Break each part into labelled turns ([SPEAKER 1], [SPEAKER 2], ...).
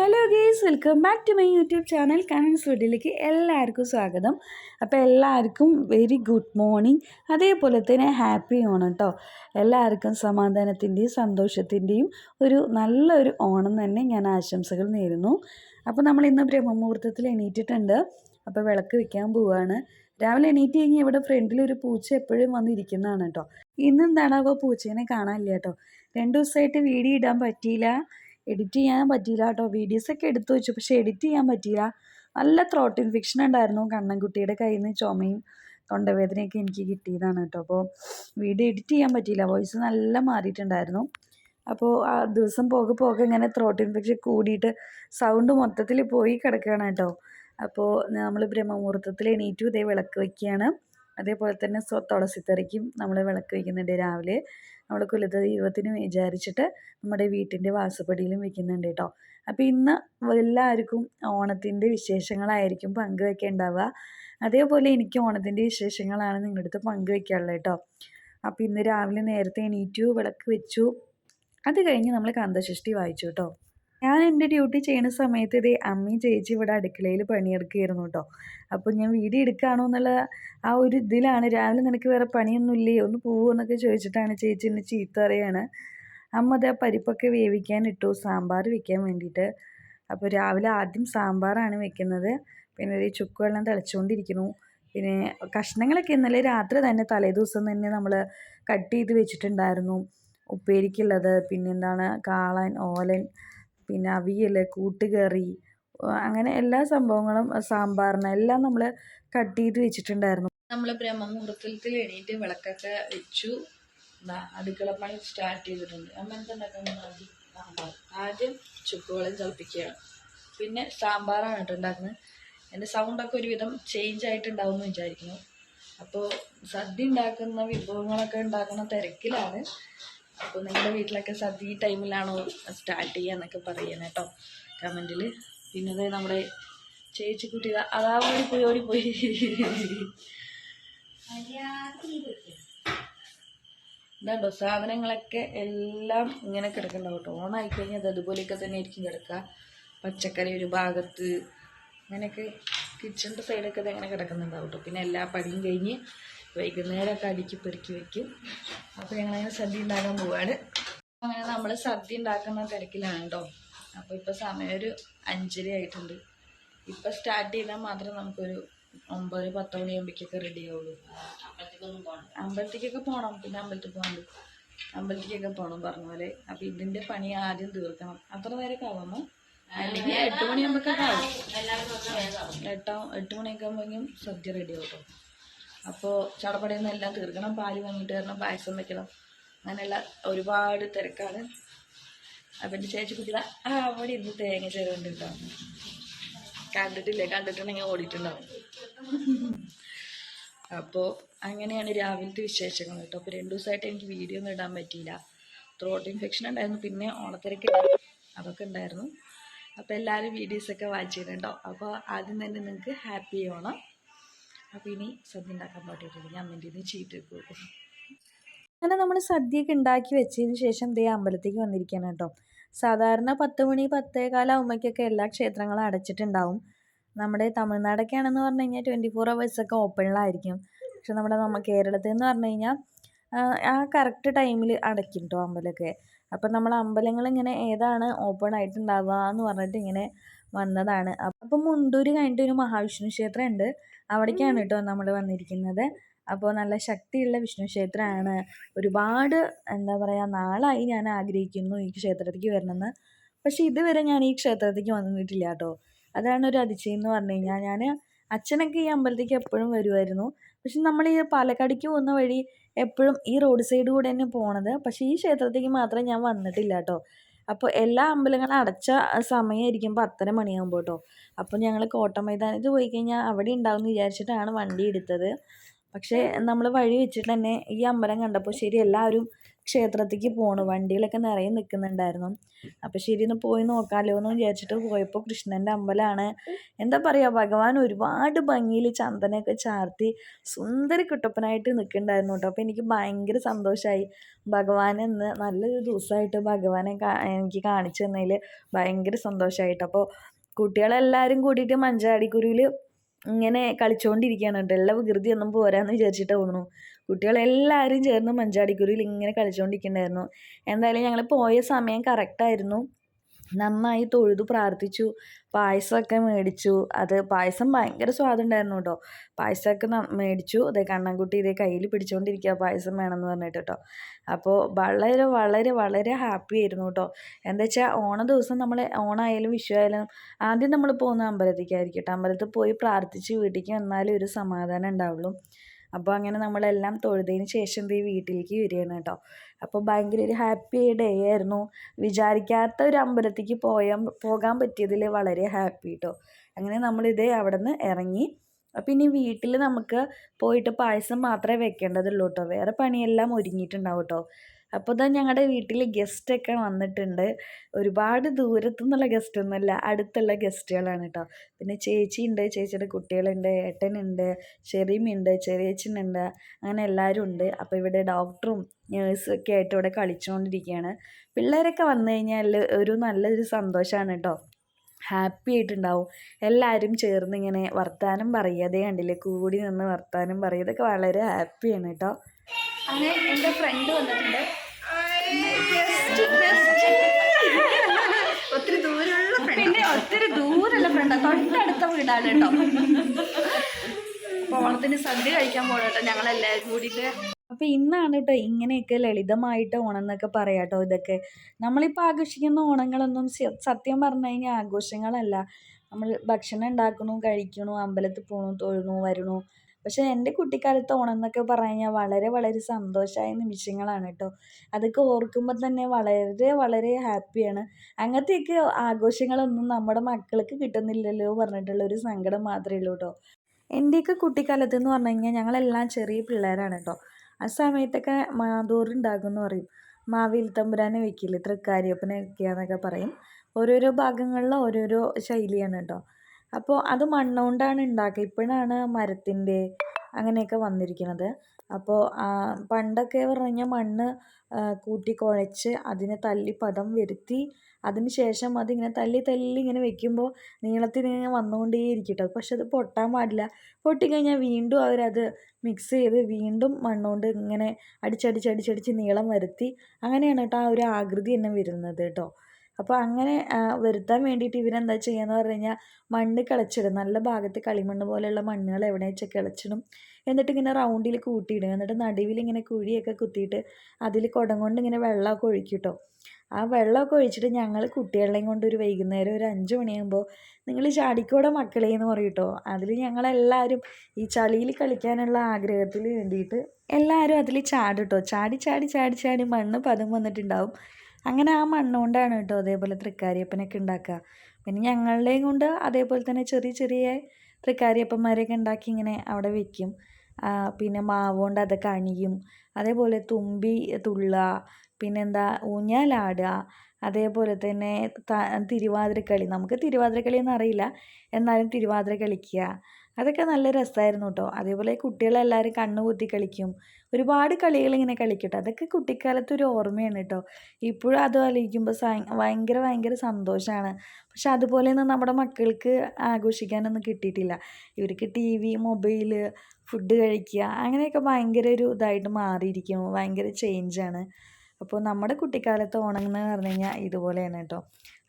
[SPEAKER 1] Hello guys welcome back to my YouTube channel. Comments വീഡിയോയിലേക്ക് എല്ലാവർക്കും സ്വാഗതം. അപ്പോൾ എല്ലാവർക്കും വെരി ഗുഡ് മോർണിംഗ്. അതേപോലെ തന്നെ ഹാപ്പി ഓണം കേട്ടോ എല്ലാവർക്കും സമാധാനത്തിന്റെയും സന്തോഷത്തിന്റെയും ഒരു നല്ലൊരു ഓണം തന്നെ ഞാൻ ആശംസകൾ നേരുന്നു. അപ്പോൾ നമ്മൾ ഇന്ന് ബ്രഹ്മമുഹൂർത്തത്തിൽ എണീറ്റിട്ടുണ്ട്. അപ്പോൾ വിളക്ക് വെക്കാൻ പോവുകയാണ് രാവിലെ എണീറ്റ് കഴിഞ്ഞാൽ ഇവിടെ ഫ്രണ്ടിൽ ഒരു പൂച്ച എപ്പോഴും വന്നിരിക്കുന്നതാണ് കേട്ടോ ഇന്നെന്താണ് അപ്പോൾ പൂച്ചേനെ കാണാനില്ല കേട്ടോ രണ്ട് ദിവസമായിട്ട് വീഡിയോ ഇടാൻ പറ്റിയില്ല. എഡിറ്റ് ചെയ്യാൻ പറ്റിയില്ല കേട്ടോ. വീഡിയോസൊക്കെ എടുത്തു വെച്ചു. പക്ഷേ എഡിറ്റ് ചെയ്യാൻ പറ്റിയില്ല. നല്ല ത്രോട്ട് ഇൻഫെക്ഷൻ ഉണ്ടായിരുന്നു കണ്ണൻകുട്ടിയുടെ കയ്യിൽ നിന്ന് ചുമയും തൊണ്ടവേദനയൊക്കെ എനിക്ക് കിട്ടിയതാണ് കേട്ടോ. അപ്പോൾ വീഡിയോ എഡിറ്റ് ചെയ്യാൻ പറ്റിയില്ല. വോയിസ് നല്ല മാറിയിട്ടുണ്ടായിരുന്നു. അപ്പോൾ ആ ദിവസം പോകെ പോകെ ഇങ്ങനെ ത്രോട്ട് ഇൻഫെക്ഷൻ കൂടിയിട്ട് സൗണ്ട് മൊത്തത്തിൽ പോയി കിടക്കുകയാണ് കേട്ടോ. അപ്പോൾ നമ്മൾ ബ്രഹ്മമുഹൂർത്തത്തിൽ എണീറ്റു ഇതേ വിളക്ക് വയ്ക്കുകയാണ്. അതേപോലെ തന്നെ തുളസിത്തറയ്ക്കും നമ്മൾ വിളക്ക് വയ്ക്കുന്നുണ്ട് രാവിലെ. നമ്മൾ കുലദൈവത്തിന് വിചാരിച്ചിട്ട് നമ്മുടെ വീട്ടിന്റെ വാസപ്പടിയിലും വെക്കുന്നുണ്ട് കേട്ടോ. അപ്പോൾ ഇന്ന് എല്ലാവർക്കും ഓണത്തിന്റെ വിശേഷങ്ങളായിരിക്കും പങ്കുവെക്കേണ്ടാവുക. അതേപോലെ എനിക്ക് ഓണത്തിന്റെ വിശേഷങ്ങളാണ് നിങ്ങളുടെ അടുത്ത് പങ്കുവെക്കാനുള്ളത് കേട്ടോ. അപ്പോൾ ഇന്ന് രാവിലെ നേരത്തെ എണീറ്റു വിളക്ക് വെച്ചു. അത് കഴിഞ്ഞ് നമ്മൾ കാന്തഷഷ്ടി വായിച്ചു കേട്ടോ. ഞാൻ എന്റെ ഡ്യൂട്ടി ചെയ്യുന്ന സമയത്ത് ഇതേ അമ്മയും ചേച്ചി ഇവിടെ അടുക്കളയിൽ പണിയെടുക്കുകയായിരുന്നു കേട്ടോ. അപ്പോൾ ഞാൻ വീഡിയോ എടുക്കുകയാണോ എന്നുള്ള ആ ഒരു ഇതിലാണ്. രാവിലെ നിനക്ക് വേറെ പണിയൊന്നും ഇല്ലേ ഒന്ന് പോവുമെന്നൊക്കെ ചോദിച്ചിട്ടാണ് ചേച്ചി എന്നെ ചീത്ത അറിയാണ് അമ്മ അത് ആ പരിപ്പൊക്കെ വേവിക്കാൻ ഇട്ടു. സാമ്പാർ വെക്കാൻ വേണ്ടിയിട്ട്. അപ്പോൾ രാവിലെ ആദ്യം സാമ്പാറാണ് വെക്കുന്നത്. പിന്നെ ഒരു ചുക്കുവെള്ളം തിളച്ചുകൊണ്ടിരിക്കുന്നു. പിന്നെ കഷ്ണങ്ങളൊക്കെ ഇന്നലെ രാത്രി തന്നെ തലേദിവസം തന്നെ നമ്മൾ കട്ട് ചെയ്ത് വെച്ചിട്ടുണ്ടായിരുന്നു. ഉപ്പേരിക്കുള്ളത്. പിന്നെന്താണ് കാളൻ ഓലൻ പിന്നെ അവിയൽ കൂട്ടുകറി അങ്ങനെ എല്ലാ സംഭവങ്ങളും സാമ്പാറിന് എല്ലാം നമ്മൾ കട്ട് ചെയ്ത് വെച്ചിട്ടുണ്ടായിരുന്നു. നമ്മൾ ബ്രഹ്മമുഹൂർത്തത്തിൽ എണീറ്റ് വിളക്കൊക്കെ വെച്ചു. അടുക്കള പണി സ്റ്റാർട്ട് ചെയ്തിട്ടുണ്ട്. അമ്മ എന്തുണ്ടാക്കുന്നത് ആദ്യം ചുക്കുവെള്ളം തിളപ്പിക്കുകയാണ്. പിന്നെ സാമ്പാറാണ് കേട്ടോ ഉണ്ടാക്കുന്നത്. എന്റെ സൗണ്ടൊക്കെ ഒരുവിധം ചേഞ്ച് ആയിട്ടുണ്ടാവും എന്ന് വിചാരിക്കുന്നു. അപ്പോൾ സദ്യ ഉണ്ടാക്കുന്ന വിഭവങ്ങളൊക്കെ ഉണ്ടാക്കുന്ന തിരക്കിലാണ്. അപ്പോൾ നിങ്ങളുടെ വീട്ടിലൊക്കെ സദ്യ ടൈമിലാണോ സ്റ്റാർട്ട് ചെയ്യുക എന്നൊക്കെ പറയണം കേട്ടോ കമന്റിൽ പിന്നെ നമ്മുടെ ചേച്ചിക്കുട്ടി അതാ ഓടി പോയി ഓടി പോയി. ഇതുണ്ടോ സാധനങ്ങളൊക്കെ എല്ലാം ഇങ്ങനെ കിടക്കണ്ടോ കേട്ടോ ഓണായി കഴിഞ്ഞാൽ അത് അതുപോലെയൊക്കെ തന്നെ ആയിരിക്കും കിടക്കുക പച്ചക്കറി ഒരു ഭാഗത്ത് അങ്ങനെയൊക്കെ കിച്ചണിന്റെ സൈഡൊക്കെ ഇത് അങ്ങനെ കിടക്കുന്നുണ്ടാവും കേട്ടോ പിന്നെ എല്ലാ പണിയും കഴിഞ്ഞ് വൈകുന്നേരമൊക്കെ അടുക്കി പെറുക്കി വെക്കും. അപ്പോൾ ഞങ്ങളങ്ങനെ സദ്യ ഉണ്ടാക്കാൻ പോവാണ്. അങ്ങനെ നമ്മൾ സദ്യ ഉണ്ടാക്കുന്ന തിരക്കിലാണ് കേട്ടോ അപ്പോൾ ഇപ്പോൾ സമയം ഒരു അഞ്ചര ആയിട്ടുണ്ട്. ഇപ്പോൾ സ്റ്റാർട്ട് ചെയ്താൽ മാത്രം നമുക്കൊരു ഒമ്പത് പത്ത് മണിയാകുമ്പോഴേക്കൊക്കെ റെഡി ആവുള്ളൂ. അമ്പലത്തേക്കൊക്കെ പോകണം പിന്നെ അമ്പലത്തിൽ പോകണ്ട് അമ്പലത്തേക്കൊക്കെ പോകണം പറഞ്ഞ പോലെ. അപ്പോൾ ഇതിന്റെ പണി ആദ്യം തീർക്കണം. അത്ര നേരമൊക്കെ ആവുമ്പോൾ അല്ലെങ്കിൽ എട്ട് മണിയാകുമ്പോഴൊക്കെ ആവും. എട്ടാ എട്ട് മണിയൊക്കെ ആകുമ്പോഴേക്കും സദ്യ റെഡി ആവും അപ്പോൾ ചടപടയിൽ നിന്ന് എല്ലാം തീർക്കണം പാൽ വന്നിട്ട് വരണം പായസം വെക്കണം. അങ്ങനെയുള്ള ഒരുപാട് തിരക്കാണ്. അപ്പം എന്റെ ചേച്ചി കുട്ടികൾ ആ അവിടെ ഇരുന്ന് തേങ്ങ ചേരുന്നുണ്ടാവും കണ്ടിട്ടില്ലേ? കണ്ടിട്ടുണ്ടെങ്കിൽ ഓടിയിട്ടുണ്ടാവും. അപ്പോൾ അങ്ങനെയാണ് രാവിലത്തെ വിശേഷങ്ങൾ കേട്ടോ. അപ്പോൾ രണ്ട് ദിവസമായിട്ട് എനിക്ക് വീഡിയോ ഒന്നും ഇടാൻ പറ്റിയില്ല. ത്രോട്ട് ഇൻഫെക്ഷൻ ഉണ്ടായിരുന്നു പിന്നെ ഓണത്തിരക്ക് അതൊക്കെ ഉണ്ടായിരുന്നു. അപ്പോൾ എല്ലാവരും വീഡിയോസൊക്കെ വാച്ച് ചെയ്യുന്നുണ്ടോ അപ്പോൾ ആദ്യം തന്നെ നിങ്ങൾക്ക് ഹാപ്പി ഓണം അപ്പോൾ ഇനി സദ്യ ഉണ്ടാക്കാൻ പാടിയിട്ടില്ല. ഞാൻ നിന്ന് ചീറ്റ് പോകും അങ്ങനെ നമ്മൾ സദ്യയൊക്കെ ഉണ്ടാക്കി വെച്ചതിന് ശേഷം ദേ അമ്പലത്തേക്ക് വന്നിരിക്കുകയാണ് കേട്ടോ. സാധാരണ പത്ത് മണി പത്തേകാലാവുമ്പോഴേക്കൊക്കെ എല്ലാ ക്ഷേത്രങ്ങളും അടച്ചിട്ടുണ്ടാവും. നമ്മുടെ തമിഴ്നാടൊക്കെ ആണെന്ന് പറഞ്ഞു കഴിഞ്ഞാൽ ട്വന്റി ഫോർ അവേഴ്സൊക്കെ ഓപ്പണിലായിരിക്കും പക്ഷെ നമ്മുടെ നമ്മ കേരളത്തിൽ എന്ന് പറഞ്ഞു കഴിഞ്ഞാൽ ആ കറക്റ്റ് ടൈമിൽ അടയ്ക്കും കേട്ടോ അമ്പലമൊക്കെ. അപ്പം നമ്മൾ അമ്പലങ്ങൾ ഇങ്ങനെ ഏതാണ് ഓപ്പൺ ആയിട്ടുണ്ടാവുക എന്ന് പറഞ്ഞിട്ട് ഇങ്ങനെ വന്നതാണ്. അപ്പം മുണ്ടൂര് കഴിഞ്ഞിട്ട് ഒരു മഹാവിഷ്ണു ക്ഷേത്രം ഉണ്ട് അവിടേക്കാണ് കേട്ടോ നമ്മൾ വന്നിരിക്കുന്നത്. അപ്പോൾ നല്ല ശക്തിയുള്ള വിഷ്ണു ക്ഷേത്രമാണ്. ഒരുപാട് എന്താ പറയുക നാളായി ഞാൻ ആഗ്രഹിക്കുന്നു ഈ ക്ഷേത്രത്തിലേക്ക് വരണമെന്ന്. പക്ഷേ ഇതുവരെ ഞാൻ ഈ ക്ഷേത്രത്തിലേക്ക് വന്നിട്ടില്ല കേട്ടോ. അതാണ് ഒരു അതിശയം എന്ന് പറഞ്ഞു കഴിഞ്ഞാൽ ഞാൻ അച്ഛനൊക്കെ ഈ അമ്പലത്തേക്ക് എപ്പോഴും വരുമായിരുന്നു. പക്ഷെ നമ്മൾ ഈ പാലക്കാടേക്ക് പോകുന്ന വഴി എപ്പോഴും ഈ റോഡ് സൈഡ് കൂടെ തന്നെ പോണത്. പക്ഷേ ഈ ക്ഷേത്രത്തേക്ക് മാത്രം ഞാൻ വന്നിട്ടില്ല കേട്ടോ. അപ്പോൾ എല്ലാ അമ്പലങ്ങളും അടച്ച സമയമായിരിക്കും പത്തര മണിയാകുമ്പോൾ കേട്ടോ അപ്പോൾ ഞങ്ങൾ കോട്ട മൈതാനത്ത് പോയി കഴിഞ്ഞാൽ അവിടെ ഉണ്ടാവും എന്ന് വിചാരിച്ചിട്ടാണ് വണ്ടി എടുത്തത്. പക്ഷേ നമ്മൾ വഴി വെച്ചിട്ട് തന്നെ ഈ അമ്പലം കണ്ടപ്പോൾ ശരി എല്ലാവരും ക്ഷേത്രത്തിലേക്ക് പോണു. വണ്ടികളൊക്കെ നിറയെ നിൽക്കുന്നുണ്ടായിരുന്നു അപ്പോൾ ശരി ഒന്ന് പോയി നോക്കാമല്ലോ എന്ന് വിചാരിച്ചിട്ട് പോയപ്പോൾ കൃഷ്ണന്റെ അമ്പലമാണ് എന്താ പറയുക ഭഗവാൻ ഒരുപാട് ഭംഗിയിൽ ചന്ദനമൊക്കെ ചാർത്തി സുന്ദര കുട്ടപ്പനായിട്ട് നിൽക്കുന്നുണ്ടായിരുന്നു കേട്ടോ. അപ്പോൾ എനിക്ക് ഭയങ്കര സന്തോഷമായി ഭഗവാൻ എന്ന് നല്ലൊരു ദിവസമായിട്ട് ഭഗവാനെ എനിക്ക് കാണിച്ചു തന്നതിൽ ഭയങ്കര സന്തോഷമായിട്ട് അപ്പോൾ കുട്ടികളെല്ലാവരും കൂടിയിട്ട് മഞ്ചാടിക്കുരുവിൽ ഇങ്ങനെ കളിച്ചുകൊണ്ടിരിക്കുകയാണ് കേട്ടോ. എല്ലാ വികൃതിയൊന്നും പോരാന്ന് വിചാരിച്ചിട്ട് തോന്നുന്നു. കുട്ടികളെല്ലാവരും ചേർന്ന് മഞ്ചാടിക്കുരിയിൽ ഇങ്ങനെ കളിച്ചുകൊണ്ടിരിക്കുന്നുണ്ടായിരുന്നു എന്തായാലും ഞങ്ങൾ പോയ സമയം കറക്റ്റായിരുന്നു നന്നായി തൊഴുതു പ്രാർത്ഥിച്ചു. പായസമൊക്കെ മേടിച്ചു. അത് പായസം ഭയങ്കര സ്വാദുണ്ടായിരുന്നു കേട്ടോ. പായസമൊക്കെ മേടിച്ചു. അതേ കണ്ണൻകുട്ടി ഇതേ കയ്യിൽ പിടിച്ചുകൊണ്ടിരിക്കുക പായസം വേണമെന്ന് പറഞ്ഞിട്ട് കേട്ടോ. അപ്പോൾ വളരെ വളരെ വളരെ ഹാപ്പി ആയിരുന്നു കേട്ടോ. എന്താ വെച്ചാൽ ഓണ ദിവസം നമ്മൾ ഓണമായാലും വിഷു ആയാലും ആദ്യം നമ്മൾ പോകുന്ന അമ്പലത്തേക്കായിരിക്കും കേട്ടോ. അമ്പലത്തിൽ പോയി പ്രാർത്ഥിച്ച് വീട്ടിലേക്ക് വന്നാലേ ഒരു സമാധാനം ഉണ്ടാവുള്ളൂ. അപ്പോൾ അങ്ങനെ നമ്മളെല്ലാം തൊഴുതതിന് ശേഷം ഈ വീട്ടിലേക്ക് വരികയാണ് കേട്ടോ. അപ്പോൾ ഭയങ്കര ഒരു ഹാപ്പി ഡേ ആയിരുന്നു. വിചാരിക്കാത്ത ഒരു അമ്പലത്തിലേക്ക് പോയ പോകാൻ പറ്റിയതിൽ വളരെ ഹാപ്പി കേട്ടോ അങ്ങനെ നമ്മളിതേ അവിടെ നിന്ന് ഇറങ്ങി. അപ്പം ഇനി വീട്ടിൽ നമുക്ക് പോയിട്ട് പായസം മാത്രമേ വെക്കേണ്ടതുള്ളൂ കേട്ടോ വേറെ പണിയെല്ലാം ഒരുങ്ങിയിട്ടുണ്ടാവും കേട്ടോ അപ്പോൾ ഇതാ ഞങ്ങളുടെ വീട്ടിൽ ഗസ്റ്റൊക്കെ വന്നിട്ടുണ്ട്. ഒരുപാട് ദൂരത്തു നിന്നുള്ള ഗസ്റ്റൊന്നുമല്ല അടുത്തുള്ള ഗസ്റ്റുകളാണ് കേട്ടോ പിന്നെ ചേച്ചിയുണ്ട് ചേച്ചിയുടെ കുട്ടികളുണ്ട് ഏട്ടനുണ്ട് ഷെറീമുണ്ട് ചെറിയച്ചനുണ്ട് അങ്ങനെ എല്ലാവരും ഉണ്ട്. അപ്പോൾ ഇവിടെ ഡോക്ടറും നേഴ്സും ഒക്കെ ആയിട്ട് ഇവിടെ കളിച്ചുകൊണ്ടിരിക്കുകയാണ് പിള്ളേരൊക്കെ വന്നു കഴിഞ്ഞാൽ ഒരു നല്ലൊരു സന്തോഷമാണ് കേട്ടോ ഹാപ്പി ആയിട്ടുണ്ടാവും. എല്ലാവരും ചേർന്ന് ഇങ്ങനെ വർത്താനം പറയാതെ കണ്ടില്ലേ? കൂടി നിന്ന് വർത്താനം പറയുക. ഇതൊക്കെ വളരെ ഹാപ്പിയാണ് കേട്ടോ
[SPEAKER 2] അങ്ങനെ എന്റെ ഫ്രണ്ട് വന്നിട്ടുണ്ട്. ഒത്തിരി ദൂരമുള്ള പിന്നെ ഒത്തിരി ദൂരമുള്ള ഫ്രണ്ട് തൊട്ടടുത്ത വീടാണ് കേട്ടോ. ഓണത്തിന് സദ്യ കഴിക്കാൻ പോകണം കേട്ടോ ഞങ്ങളെല്ലാവരും കൂടിയിട്ട്.
[SPEAKER 1] അപ്പോൾ ഇന്നാണ് കേട്ടോ ഇങ്ങനെയൊക്കെ ലളിതമായിട്ട് ഓണം എന്നൊക്കെ പറയാം കേട്ടോ ഇതൊക്കെ. നമ്മളിപ്പോൾ ആഘോഷിക്കുന്ന ഓണങ്ങളൊന്നും സത്യം പറഞ്ഞു കഴിഞ്ഞാൽ ആഘോഷങ്ങളല്ല. നമ്മൾ ഭക്ഷണം ഉണ്ടാക്കണു കഴിക്കണു അമ്പലത്തിൽ പോകണു തൊഴണു വരണു. പക്ഷേ എന്റെ കുട്ടിക്കാലത്തെ ഓണം എന്നൊക്കെ പറഞ്ഞു കഴിഞ്ഞാൽ വളരെ വളരെ സന്തോഷമായ നിമിഷങ്ങളാണ് കേട്ടോ. അതൊക്കെ ഓർക്കുമ്പോൾ തന്നെ വളരെ വളരെ ഹാപ്പിയാണ്. അങ്ങനത്തെയൊക്കെ ആഘോഷങ്ങളൊന്നും നമ്മുടെ മക്കൾക്ക് കിട്ടുന്നില്ലല്ലോ പറഞ്ഞിട്ടുള്ള ഒരു സങ്കടം മാത്രമേ ഉള്ളൂ കേട്ടോ. എന്റെയൊക്കെ കുട്ടിക്കാലത്ത് എന്ന് പറഞ്ഞു കഴിഞ്ഞാൽ ഞങ്ങളെല്ലാം ചെറിയ പിള്ളേരാണ് കേട്ടോ. ആ സമയത്തൊക്കെ മാതോറുണ്ടാകും എന്ന് പറയും. മാവിൽ തമ്പുരാനെ വെക്കില്ലേ തൃക്കാരിയപ്പനെ വെക്കുക പറയും. ഓരോരോ ഭാഗങ്ങളിൽ ഓരോരോ ശൈലിയാണ് കേട്ടോ. അപ്പോൾ അത് മണ്ണുകൊണ്ടാണ് ഉണ്ടാക്കുക ഇപ്പോഴാണ് മരത്തിന്റെ അങ്ങനെയൊക്കെ വന്നിരിക്കുന്നത് അപ്പോൾ പണ്ടൊക്കെ പറഞ്ഞു കഴിഞ്ഞാൽ മണ്ണ് കൂട്ടി കുഴച്ച് അതിനെ തല്ലി പദം വരുത്തി അതിന് ശേഷം അതിങ്ങനെ തല്ലി തല്ലി ഇങ്ങനെ വെക്കുമ്പോൾ നീളത്തിൽ ഇങ്ങനെ വന്നുകൊണ്ടേയിരിക്കും കേട്ടോ പക്ഷെ അത് പൊട്ടാൻ പാടില്ല. പൊട്ടിക്കഴിഞ്ഞാൽ വീണ്ടും അവരത് മിക്സ് ചെയ്ത് വീണ്ടും മണ്ണുകൊണ്ട് ഇങ്ങനെ അടിച്ചടിച്ചടിച്ചടിച്ച് നീളം വരുത്തി അങ്ങനെയാണ് കേട്ടോ ആ ഒരു ആകൃതി തന്നെ വരുന്നത് കേട്ടോ അപ്പോൾ അങ്ങനെ വരുത്താൻ വേണ്ടിയിട്ട് ഇവരെന്താ ചെയ്യുകയെന്ന് പറഞ്ഞു കഴിഞ്ഞാൽ മണ്ണ് കിളച്ചിടും. നല്ല ഭാഗത്ത് കളിമണ്ണ് പോലെയുള്ള മണ്ണുകൾ എവിടെ വെച്ചാൽ കിളച്ചിടും. എന്നിട്ട് ഇങ്ങനെ റൗണ്ടിൽ കൂട്ടിയിടും. എന്നിട്ട് നടുവിൽ ഇങ്ങനെ കുഴിയൊക്കെ കുത്തിയിട്ട് അതിൽ കുടം കൊണ്ട് ഇങ്ങനെ വെള്ളമൊക്കെ ഒഴിക്കും ആ വെള്ളമൊക്കെ ഒഴിച്ചിട്ട് ഞങ്ങൾ കുട്ടികളെയും കൊണ്ട് ഒരു വൈകുന്നേരം ഒരു അഞ്ച് മണിയാകുമ്പോൾ നിങ്ങൾ ചാടിക്കോടെ മക്കളെ എന്ന് പറയും അതിൽ ഞങ്ങളെല്ലാവരും ഈ ചളിയിൽ കളിക്കാനുള്ള ആഗ്രഹത്തിൽ വേണ്ടിയിട്ട് എല്ലാവരും അതിൽ ചാടും കേട്ടോ. ചാടി ചാടി ചാടി ചാടി മണ്ണ് പദം വന്നിട്ടുണ്ടാവും. അങ്ങനെ ആ മണ്ണുകൊണ്ടാണ് കേട്ടോ അതേപോലെ തൃക്കാരിയപ്പനൊക്കെ ഉണ്ടാക്കുക. പിന്നെ ഞങ്ങളുടെയും കൊണ്ട് അതേപോലെ തന്നെ ചെറിയ ചെറിയ തൃക്കാരിയപ്പന്മാരെയൊക്കെ ഉണ്ടാക്കി ഇങ്ങനെ അവിടെ വെക്കും. പിന്നെ മാവ് കൊണ്ട് അതൊക്കെ അണിയും. അതേപോലെ തുമ്പി തുള്ളുക പിന്നെന്താ ഊഞ്ഞാലാടുക അതേപോലെ തന്നെ തിരുവാതിരക്കളി നമുക്ക് തിരുവാതിരക്കളി ഒന്നും അറിയില്ല. എന്നാലും തിരുവാതിര കളിക്കുക. അതൊക്കെ നല്ല രസമായിരുന്നു കേട്ടോ. അതേപോലെ കുട്ടികളെല്ലാവരും കണ്ണു കുത്തി കളിക്കും. ഒരുപാട് കളികൾ ഇങ്ങനെ കളിക്കട്ടെ. അതൊക്കെ കുട്ടിക്കാലത്ത് ഒരു ഓർമ്മയാണ് കേട്ടോ. ഇപ്പോഴും അത് ആലോചിക്കുമ്പോൾ ഭയങ്കര ഭയങ്കര സന്തോഷമാണ്. പക്ഷെ അതുപോലെയൊന്നും നമ്മുടെ മക്കൾക്ക് ആഘോഷിക്കാനൊന്നും കിട്ടിയിട്ടില്ല. ഇവർക്ക് ടി വി മൊബൈൽ ഫുഡ് കഴിക്കുക അങ്ങനെയൊക്കെ ഭയങ്കര ഒരു ഇതായിട്ട് മാറിയിരിക്കും ഭയങ്കര ചേഞ്ചാണ് അപ്പോൾ നമ്മുടെ കുട്ടിക്കാലത്ത് ഓണം എന്ന് പറഞ്ഞു കഴിഞ്ഞാൽ ഇതുപോലെയാണ് കേട്ടോ.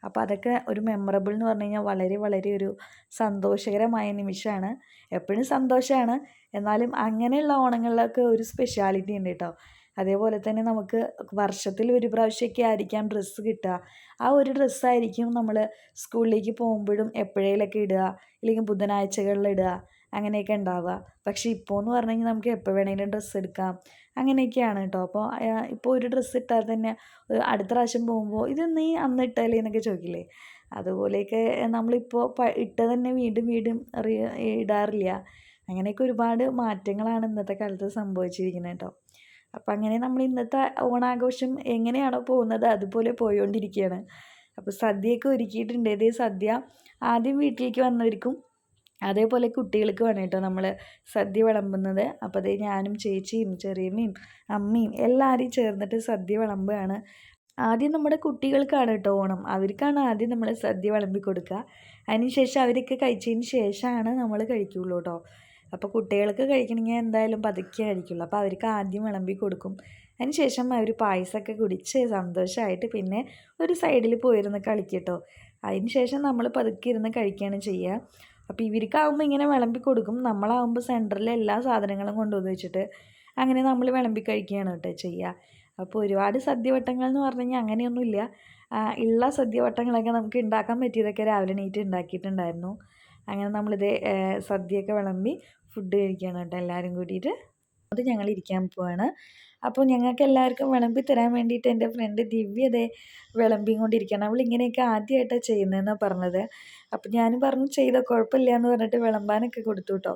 [SPEAKER 1] അപ്പോൾ അതൊക്കെ ഒരു മെമ്മറബിൾ എന്ന് പറഞ്ഞു കഴിഞ്ഞാൽ വളരെ വളരെ ഒരു സന്തോഷകരമായ നിമിഷമാണ്. എപ്പോഴും സന്തോഷമാണ്. എന്നാലും അങ്ങനെയുള്ള ഓണങ്ങളിലൊക്കെ ഒരു സ്പെഷ്യാലിറ്റി ഉണ്ട് കേട്ടോ. അതേപോലെ തന്നെ നമുക്ക് വർഷത്തിൽ ഒരു പ്രാവശ്യമൊക്കെ ആയിരിക്കാം ഡ്രസ്സ് കിട്ടുക. ആ ഒരു ഡ്രസ്സായിരിക്കും നമ്മൾ സ്കൂളിലേക്ക് പോകുമ്പോഴും എപ്പോഴേലൊക്കെ ഇടുക. ഇല്ലെങ്കിൽ ബുധനാഴ്ചകളിൽ ഇടുക. അങ്ങനെയൊക്കെ ഉണ്ടാവുക. പക്ഷേ ഇപ്പോൾ എന്ന് പറഞ്ഞു കഴിഞ്ഞാൽ നമുക്ക് എപ്പോൾ വേണമെങ്കിലും ഡ്രസ്സ് എടുക്കാം. അങ്ങനെയൊക്കെയാണ് കേട്ടോ അപ്പോൾ ഇപ്പോൾ ഒരു ഡ്രസ്സ് ഇട്ടാൽ തന്നെ അടുത്ത പ്രാവശ്യം പോകുമ്പോൾ ഇത് നീ അന്ന് ഇട്ടല്ലേ എന്നൊക്കെ ചോദിക്കില്ലേ? അതുപോലെയൊക്കെ നമ്മളിപ്പോൾ ഇട്ട തന്നെ വീണ്ടും വീണ്ടും ഇടാറില്ല. അങ്ങനെയൊക്കെ ഒരുപാട് മാറ്റങ്ങളാണ് ഇന്നത്തെ കാലത്ത് സംഭവിച്ചിരിക്കുന്നത് കേട്ടോ അപ്പം അങ്ങനെ നമ്മൾ ഇന്നത്തെ ഓണാഘോഷം എങ്ങനെയാണോ പോകുന്നത് അതുപോലെ പോയോണ്ടിരിക്കുകയാണ് അപ്പോൾ സദ്യയൊക്കെ ഒരുക്കിയിട്ടുണ്ട്. ഇതേ സദ്യ ആദ്യം വീട്ടിലേക്ക് വന്നവർക്കും അതേപോലെ കുട്ടികൾക്ക് വേണം നമ്മൾ സദ്യ വിളമ്പുന്നത്. അപ്പോൾ അതേ ഞാനും ചേച്ചിയും ചെറിയമ്മയും അമ്മയും എല്ലാവരും ചേർന്നിട്ട് സദ്യ വിളമ്പുകയാണ് ആദ്യം നമ്മുടെ കുട്ടികൾക്കാണ് കേട്ടോ ഓണം. അവർക്കാണ് ആദ്യം നമ്മൾ സദ്യ വിളമ്പി കൊടുക്കുക അതിനുശേഷം അവരൊക്കെ കഴിച്ചതിന് ശേഷമാണ് നമ്മൾ കഴിക്കുള്ളൂ കേട്ടോ അപ്പോൾ കുട്ടികൾക്ക് കഴിക്കണമെങ്കിൽ എന്തായാലും പതുക്കെ കഴിക്കുള്ളൂ. അപ്പോൾ അവർക്ക് ആദ്യം വിളമ്പി കൊടുക്കും. അതിനുശേഷം അവർ പായസമൊക്കെ കുടിച്ച് സന്തോഷമായിട്ട് പിന്നെ ഒരു സൈഡിൽ പോയിരുന്ന് കളിക്കട്ടോ. അതിന് ശേഷം നമ്മൾ പതുക്കെ ഇരുന്ന് കഴിക്കുകയാണ് ചെയ്യുക അപ്പോൾ ഇവർക്കാവുമ്പോൾ ഇങ്ങനെ വിളമ്പി കൊടുക്കും. നമ്മളാവുമ്പോൾ സെന്ററിൽ എല്ലാ സാധനങ്ങളും കൊണ്ടുവന്ന് വെച്ചിട്ട് അങ്ങനെ നമ്മൾ വിളമ്പി കഴിക്കുകയാണ് കേട്ടോ ചെയ്യുക അപ്പോൾ ഒരുപാട് സദ്യവട്ടങ്ങൾ എന്ന് പറഞ്ഞു കഴിഞ്ഞാൽ അങ്ങനെയൊന്നുമില്ല. ഉള്ള സദ്യവട്ടങ്ങളൊക്കെ നമുക്ക് ഉണ്ടാക്കാൻ പറ്റിയതൊക്കെ രാവിലെ നീറ്റ് ഉണ്ടാക്കിയിട്ടുണ്ടായിരുന്നു അങ്ങനെ നമ്മളിത് സദ്യയൊക്കെ വിളമ്പി ഫുഡ് കഴിക്കുകയാണ് കേട്ടോ എല്ലാവരും കൂടിയിട്ട്. അത് ഞങ്ങൾ ഇരിക്കാൻ പോവാണ്. അപ്പോൾ ഞങ്ങൾക്ക് എല്ലാവർക്കും വിളമ്പി തരാൻ വേണ്ടിയിട്ട് എന്റെ ഫ്രണ്ട് ദിവ്യ അതേ വിളമ്പിയും കൊണ്ടിരിക്കുകയാണ്. അവൾ ഇങ്ങനെയൊക്കെ ആദ്യമായിട്ടാണ് ചെയ്യുന്നതെന്നാണ് പറഞ്ഞത്. അപ്പോൾ ഞാനും പറഞ്ഞു ചെയ്ത കുഴപ്പമില്ല എന്ന് പറഞ്ഞിട്ട് വിളമ്പാനൊക്കെ കൊടുത്തു കേട്ടോ.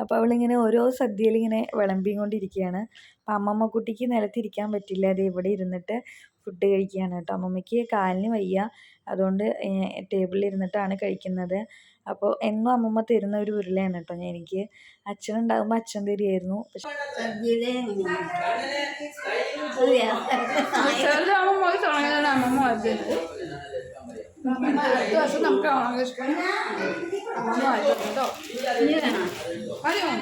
[SPEAKER 1] അപ്പോൾ അവളിങ്ങനെ ഓരോ സദ്യയിൽ ഇങ്ങനെ വിളമ്പിയും കൊണ്ടിരിക്കുകയാണ്. അപ്പം അമ്മമ്മ കുട്ടിക്ക് നിലത്തിരിക്കാൻ പറ്റില്ല. അത് ഇവിടെ ഇരുന്നിട്ട് ഫുഡ് കഴിക്കുകയാണ് കേട്ടോ. അമ്മമ്മയ്ക്ക് കാലിന് വയ്യ. അതുകൊണ്ട് ടേബിളിൽ ഇരുന്നിട്ടാണ് കഴിക്കുന്നത്. അപ്പോൾ എന്നും അമ്മമ്മ തരുന്ന ഒരു ഉരുളയാണ് കേട്ടോ ഞാൻ എനിക്ക്. അച്ഛൻ
[SPEAKER 2] വായിച്ചു കേട്ടോ മതിയോ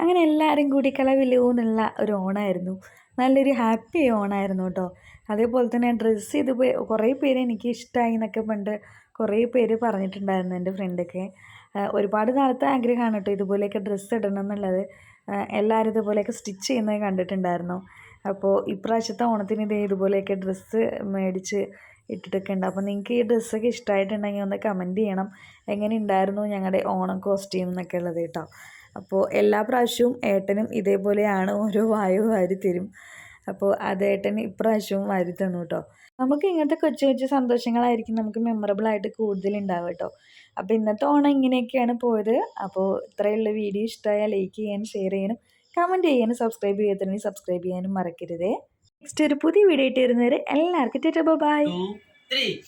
[SPEAKER 1] അങ്ങനെ എല്ലാവരും കൂടി കളവിലൂന്നുള്ള ഒരു ഓണായിരുന്നു. നല്ലൊരു ഹാപ്പി ഓണായിരുന്നു കേട്ടോ. അതേപോലെ തന്നെ ഡ്രസ്സ് ചെയ്ത് കുറേ പേര് എനിക്ക് ഇഷ്ടമായി എന്നൊക്കെ പണ്ട് കുറേ പേര് പറഞ്ഞിട്ടുണ്ടായിരുന്നു എന്റെ ഫ്രണ്ടൊക്കെ. ഒരുപാട് നാളത്തെ ആഗ്രഹമാണ് കേട്ടോ ഇതുപോലെയൊക്കെ ഡ്രസ്സ് ഇടണം എന്നുള്ളത്. എല്ലാവരും ഇതുപോലെയൊക്കെ സ്റ്റിച്ച് ചെയ്യുന്നത് കണ്ടിട്ടുണ്ടായിരുന്നു. അപ്പോൾ ഇപ്രാവശ്യത്തെ ഓണത്തിന് ഇതേ ഇതുപോലെയൊക്കെ ഡ്രസ്സ് മേടിച്ച് ഇട്ടിട്ടൊക്കെ ഉണ്ട്. അപ്പോൾ നിങ്ങൾക്ക് ഈ ഡ്രസ്സൊക്കെ ഇഷ്ടമായിട്ടുണ്ടെങ്കിൽ ഒന്ന് കമന്റ് ചെയ്യണം. എങ്ങനെ ഉണ്ടായിരുന്നു ഞങ്ങളുടെ ഓണം കോസ്റ്റ്യൂം എന്നൊക്കെ ഉള്ളത് കേട്ടോ. അപ്പോൾ എല്ലാ പ്രാവശ്യവും ഏട്ടനും ഇതേപോലെയാണ് ഓരോ വായു വാരി തരും. അപ്പോൾ അതേട്ടൻ ഇപ്രാവശ്യവും വാരി തന്നു കേട്ടോ. നമുക്ക് ഇങ്ങനത്തെ കൊച്ചു കൊച്ചു സന്തോഷങ്ങളായിരിക്കും നമുക്ക് മെമ്മറബിൾ ആയിട്ട് കൂടുതൽ ഉണ്ടാവുക കേട്ടോ. അപ്പോൾ ഇന്നത്തെ ഓണം ഇങ്ങനെയൊക്കെയാണ് പോയത്. അപ്പോൾ ഇത്രയുള്ള വീഡിയോ ഇഷ്ടമായാൽ ലൈക്ക് ചെയ്യാനും ഷെയർ ചെയ്യാനും കമന്റ് ചെയ്യാനും സബ്സ്ക്രൈബ് ചെയ്യാത്തതിന് സബ്സ്ക്രൈബ് ചെയ്യാനും മറക്കരുതേ. നെക്സ്റ്റ് ഒരു പുതിയ വീഡിയോ ആയിട്ട് വരുന്നവരെ എല്ലാവർക്കും ബൈ
[SPEAKER 3] three.